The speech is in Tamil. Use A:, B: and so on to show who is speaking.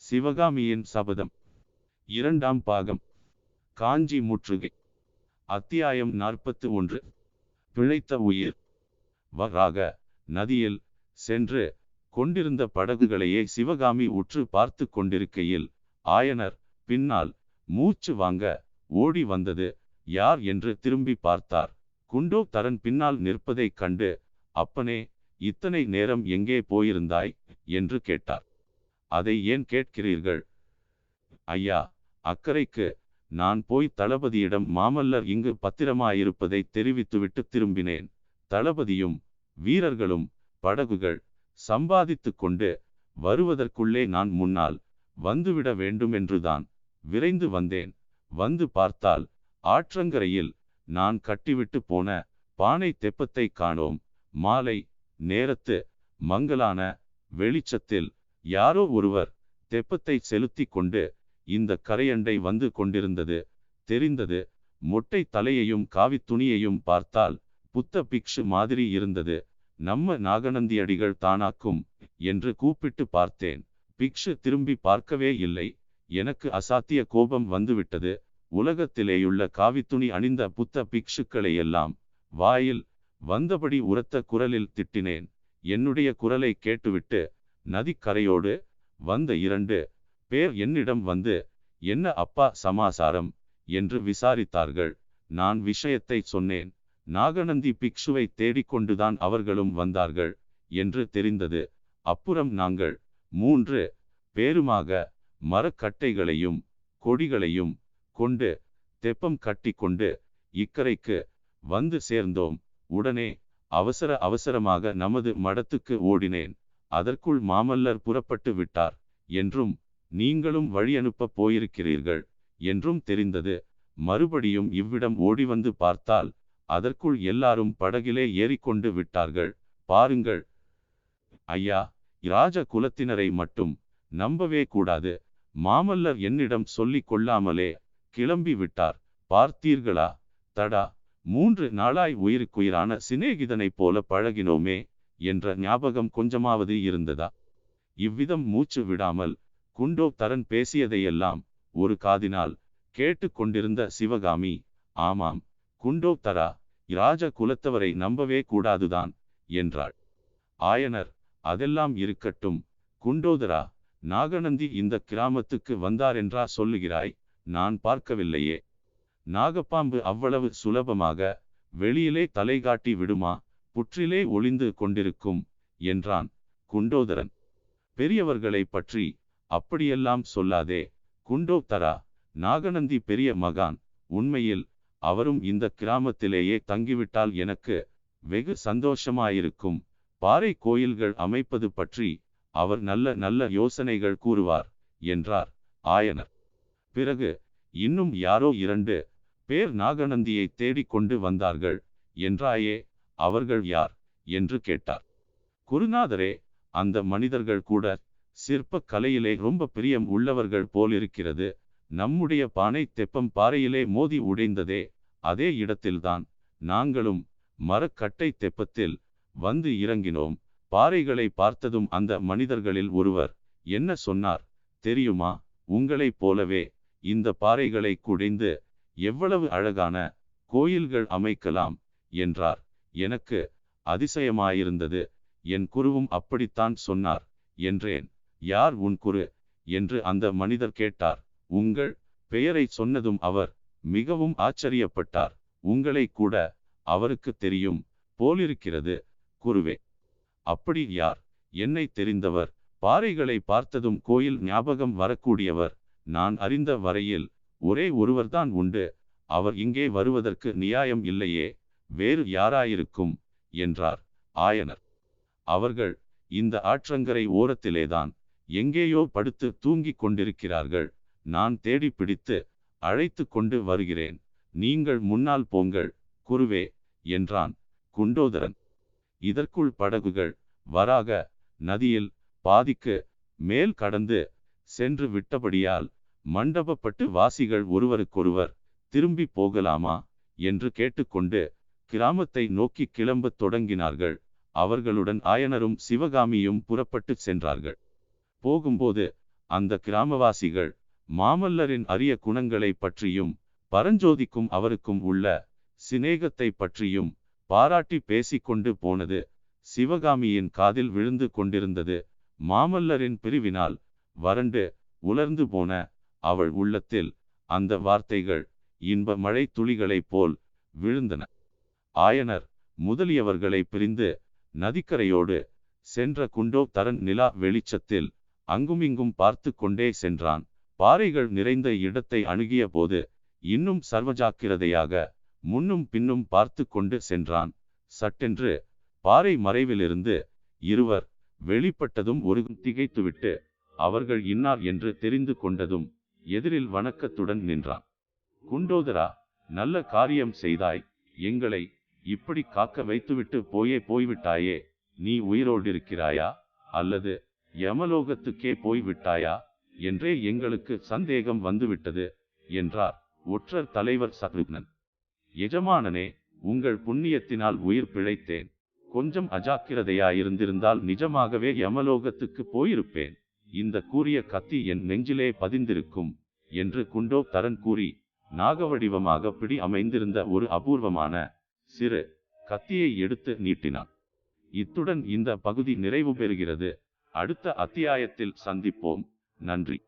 A: சிவகாமியின் சபதம். இரண்டாம் பாகம். காஞ்சி முற்றுகை. அத்தியாயம் நாற்பத்து ஒன்று. பிழைத்த உயிர். வராக நதியில் சென்று கொண்டிருந்த படகுகளையே சிவகாமி உற்று பார்த்து கொண்டிருக்கையில் ஆயனர் பின்னால் மூச்சு வாங்க ஓடி வந்தது. யார் என்று திரும்பி பார்த்தார். குண்டோ தரன் பின்னால் நிற்பதைக் கண்டு அப்பனே இத்தனை நேரம் எங்கே போயிருந்தாய்? என்று கேட்டார். அதை ஏன் கேட்கிறீர்கள்? ஐயா அக்கறைக்கு நான் போய் தளபதியிடம் மாமல்லர் இங்கு பத்திரமாயிருப்பதை தெரிவித்துவிட்டு திரும்பினேன். தளபதியும் வீரர்களும் படகுகள் சம்பாதித்து கொண்டு வருவதற்குள்ளே நான் முன்னால் வந்துவிட வேண்டுமென்றுதான் விரைந்து வந்தேன். வந்து பார்த்தால் ஆற்றங்கரையில் நான் கட்டிவிட்டு போன பானை தெப்பத்தை காணோம். மாலை நேரத்து மங்கலான வெளிச்சத்தில் யாரோ ஒருவர் தெப்பத்தை செலுத்தி கொண்டு இந்த கரையண்டை வந்து கொண்டிருந்தது. தெரிந்தது மொட்டை தலையையும் காவித் துணியையும் பார்த்தால் புத்த பிக்ஷு மாதிரி இருந்தது. நம்ம நாகநந்தியடிகள் தானாக்கும் என்று கூப்பிட்டு பார்த்தேன். பிக்ஷு திரும்பி பார்க்கவே இல்லை. எனக்கு அசாத்திய கோபம் வந்துவிட்டது. உலகத்திலேயுள்ள காவித்துணி அணிந்த புத்த பிக்ஷுக்களை எல்லாம் வாயில் வந்தபடி உரத்த குரலில் திட்டினேன். என்னுடைய குரலை கேட்டுவிட்டு நதிக்கரையோடு வந்த இரண்டு பேர் என்னிடம் வந்து என்ன அப்பா சமாசாரம்? என்று விசாரித்தார்கள். நான் விஷயத்தை சொன்னேன். நாகநந்தி பிக்ஷுவை தேடிக்கொண்டுதான் அவர்களும் வந்தார்கள் என்று தெரிந்தது. அப்புறம் நாங்கள் மூன்று பேருமாக மரக்கட்டைகளையும் கொடிகளையும் கொண்டு தெப்பம் கட்டி கொண்டு இக்கரைக்கு வந்து சேர்ந்தோம். உடனே அவசர அவசரமாக நமது மடத்துக்கு ஓடினேன். அதற்குள் மாமல்லர் புறப்பட்டு விட்டார். என்றும் நீங்களும் வழி அனுப்ப போயிருக்கிறீர்கள் என்றும் தெரிந்தது. மறுபடியும் இவ்விடம் ஓடி வந்து பார்த்தால் அதற்குள் எல்லாரும் படகிலே ஏறிக்கொண்டு விட்டார்கள். பாருங்கள் ஐயா இராஜ குலத்தினரை மட்டும் நம்பவே கூடாது. மாமல்லர் என்னிடம் சொல்லிக் கொள்ளாமலே கிளம்பி விட்டார். பார்த்தீர்களா? தடா மூன்று நாளாய் உயிருக்குயிரான சிநேகிதனைப் போல பழகினோமே. என்ற ஞாபகம் கொஞ்சமாவது இருந்ததா? இவ்விதம் மூச்சு விடாமல் குண்டோ தரன் பேசியதையெல்லாம் ஒரு காதினால் கேட்டு கொண்டிருந்த சிவகாமி ஆமாம் குண்டோ தரா இராஜ குலத்தவரை நம்பவே கூடாதுதான் என்றாள். ஆயனர் அதெல்லாம் இருக்கட்டும் குண்டோதரா நாகநந்தி இந்த கிராமத்துக்கு வந்தாரென்றா சொல்லுகிறாய் நான் பார்க்கவில்லையே. நாகப்பாம்பு அவ்வளவு சுலபமாக வெளியிலே தலை காட்டி விடுமா? புற்றிலே ஒளிந்து கொண்டிருக்கும் என்றான் குண்டோதரன். பெரியவர்களை பற்றி அப்படியெல்லாம் சொல்லாதே. குண்டோ தரா நாகநந்தி பெரிய மகான் உண்மையில் அவரும் இந்த கிராமத்திலேயே தங்கிவிட்டால் எனக்கு வெகு சந்தோஷமாயிருக்கும். பாறை கோயில்கள் அமைப்பது பற்றி அவர் நல்ல நல்ல யோசனைகள் கூறுவார் என்றார் ஆயனர். பிறகு இன்னும் யாரோ இரண்டு பேர் நாகநந்தியை தேடிக்கொண்டு வந்தார்கள் என்றாயே. அவர்கள் யார் என்று கேட்டார். குருநாதரே அந்த மனிதர்கள் கூட சிற்ப கலையிலே ரொம்ப பிரியம் உள்ளவர்கள் போலிருக்கிறது. நம்முடைய பானை தெப்பம் பாறையிலே மோதி உடைந்ததே அதே இடத்தில்தான் நாங்களும் மரக்கட்டை தெப்பத்தில் வந்து இறங்கினோம். பாறைகளை பார்த்ததும் அந்த மனிதர்களில் ஒருவர் என்ன சொன்னார் தெரியுமா? உங்களைப் போலவே இந்த பாறைகளை குடைந்து எவ்வளவு அழகான கோயில்கள் அமைக்கலாம் என்றார். எனக்கு அதிசயமாயிருந்தது. என் குருவும் அப்படித்தான் சொன்னார். என்றேன். யார் உன் குரு? என்று அந்த மனிதர் கேட்டார். உங்கள் பெயரை சொன்னதும் அவர் மிகவும் ஆச்சரியப்பட்டார். உங்களை கூட அவருக்கு தெரியும் போலிருக்கிறது குருவே. அப்படி யார்? என்னை தெரிந்தவர். பாறைகளை பார்த்ததும் கோயில் ஞாபகம் வரக்கூடியவர். நான் அறிந்த வரையில் ஒரே ஒருவர்தான் உண்டு. அவர் இங்கே வருவதற்கு நியாயம் இல்லையே. வேறு யாராயிருக்கும்? என்றார். ஆயனர். அவர்கள் இந்த ஆற்றங்கரை ஓரத்திலேதான் எங்கேயோ படுத்து தூங்கிக் கொண்டிருக்கிறார்கள். நான் தேடி பிடித்து அழைத்து கொண்டு வருகிறேன். நீங்கள் முன்னால் போங்கள் குருவே என்றான் குண்டோதரன். இதற்குள் படகுகள் வராக நதியில் பாதிக்கு மேல் கடந்து சென்று விட்டபடியால் மண்டபப்பட்டு வாசிகள் ஒருவருக்கொருவர் திரும்பி போகலாமா? என்று கேட்டுக்கொண்டு கிராமத்தை நோக்கி கிளம்பத் தொடங்கினார்கள். அவர்களுடன் ஆயனரும் சிவகாமியும் புறப்பட்டு சென்றார்கள். போகும்போது அந்த கிராமவாசிகள் மாமல்லரின் அரிய குணங்களை பற்றியும் பரஞ்சோதிக்கும் அவருக்கும் உள்ள சிநேகத்தை பற்றியும் பாராட்டி பேசிக்கொண்டு போனது சிவகாமியின் காதில் விழுந்து கொண்டிருந்தது. மாமல்லரின் பிரிவினால் வறண்டு உலர்ந்து போன அவள் உள்ளத்தில் அந்த வார்த்தைகள் இன்ப மழை துளிகளைப் போல் விழுந்தன. ஆயனர் முதலியவர்களை பிரிந்து நதிக்கரையோடு சென்ற குண்டோ தரன் நிலா வெளிச்சத்தில் அங்குமிங்கும் பார்த்து கொண்டே சென்றான். பாறைகள் நிறைந்த இடத்தை அணுகிய போது இன்னும் சர்வஜாக்கிரதையாக முன்னும் பின்னும் பார்த்து கொண்டு சென்றான். சட்டென்று பாறை மறைவிலிருந்து இருவர் வெளிப்பட்டதும் ஒரு திகைத்துவிட்டு அவர்கள் இன்னார் என்று தெரிந்து கொண்டதும் எதிரில் வணக்கத்துடன் நின்றான். குண்டோதரா நல்ல காரியம் செய்தாய் எங்களை இப்படி காக்க வைத்துவிட்டு போயே போய்விட்டாயே நீ உயிரோடிருக்கிறாயா? அல்லது யமலோகத்துக்கே போய்விட்டாயா? என்றே எங்களுக்கு சந்தேகம் வந்துவிட்டது என்றார் ஒற்றர் தலைவர் சத்ருக்னன். எஜமானனே உங்கள் புண்ணியத்தினால் உயிர் பிழைத்தேன். கொஞ்சம் அஜாக்கிரதையாயிருந்திருந்தால் நிஜமாகவே யமலோகத்துக்கு போயிருப்பேன். இந்த கூறிய கத்தி என் நெஞ்சிலே பதிந்திருக்கும் என்று குண்டோ தரன் கூறி நாகவடிவமாக பிடி அமைந்திருந்த ஒரு அபூர்வமான சிறு கத்தியை எடுத்து நீட்டினான். இத்துடன் இந்த பகுதி நிறைவு பெறுகிறது. அடுத்த அத்தியாயத்தில் சந்திப்போம். நன்றி.